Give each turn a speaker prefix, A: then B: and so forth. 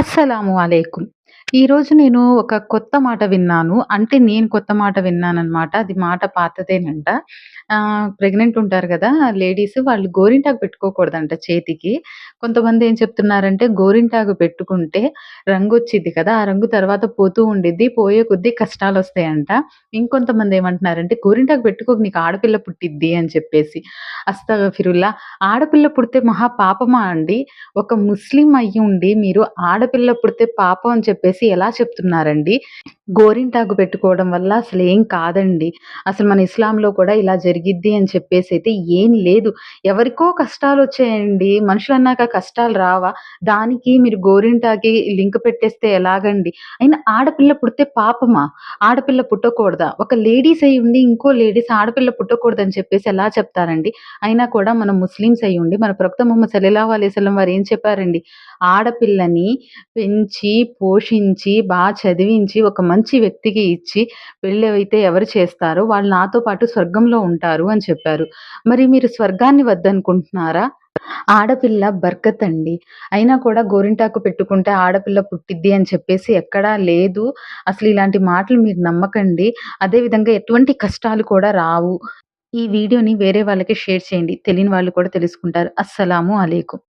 A: అస్సలాము అలైకుం. ఈరోజు నేను ఒక కొత్త మాట విన్నాను. అంటే నేను కొత్త మాట విన్నాననమాట. అది మాట పాతదేనంట. ఆహ్, ప్రెగ్నెంట్ ఉంటారు గదా! లేడీస్ వాళ్ళు గోరింటాకు పెట్టుకోకూడదంట చేతికి. కొంతమంది ఏం చెప్తున్నారంటే గోరింటాకు పెట్టుకుంటే రంగొచ్చిద్ది కదా! ఆ రంగు తర్వాత పోతూ ఉండిద్ది. పోయే కొద్దీ కష్టాలొస్తాయంట. ఇంకొంతమంది ఏమంటున్నారంటే గోరింటాకు పెట్టుకోకు నీకు ఆడపిల్ల పుట్టిద్ది అని చెప్పేసి. అస్తగఫిరుల్లా! ఆడపిల్ల పుడితే మహా పాపమా అండి? ఒక ముస్లిం అయ్యుండి మీరు ఆడపిల్ల పుడితే పాపం అని చెప్పేసి ఎలా చెప్తున్నారండి? గోరింటాకు పెట్టుకోవడం వల్ల అసలేం కాదండి. అసలు మన ఇస్లాంలో కూడా ఇలా జరిగిద్ది అని చెప్పేసి అయితే ఏం లేదు. ఎవరికో కష్టాలు వచ్చాయండి మనుషులన్నాక కష్టాలు రావా? దానికి మీరు గోరింటాకి లింక్ పెట్టేస్తే ఎలాగండి? అయినా ఆడపిల్ల పుడితే పాపమా? ఆడపిల్ల పుట్టకూడదా? ఒక లేడీస్ అయ్యుండి ఇంకో లేడీస్ ఆడపిల్ల పుట్టకూడదని చెప్పేసి ఎలా చెప్తారండి? అయినా కూడా మనం ముస్లిమ్స్ ఉండి మన ప్రవక్త మొహమ్మద్ సలీలా సలం వారు ఏం చెప్పారండి? ఆడపిల్లని పెంచి, పోషించి, బాగా చదివించి ఒక మంచి మంచి వ్యక్తికి ఇచ్చి పెళ్ళైతే ఎవరు చేస్తారో వాళ్ళు నాతో పాటు స్వర్గంలో ఉంటారు అని చెప్పారు. మరి మీరు స్వర్గాన్ని వద్దనుకుంటున్నారా? ఆడపిల్ల బర్కత్ అండి. అయినా కూడా గోరింటాకు పెట్టుకుంటే ఆడపిల్ల పుట్టిద్ది అని చెప్పేసి ఎక్కడా లేదు. అసలు ఇలాంటి మాటలు మీరు నమ్మకండి. అదే విధంగా ఎటువంటి కష్టాలు కూడా రావు. ఈ వీడియోని వేరే వాళ్ళకి షేర్ చేయండి. తెలియని వాళ్ళు కూడా తెలుసుకుంటారు. అస్సలాము అలేకు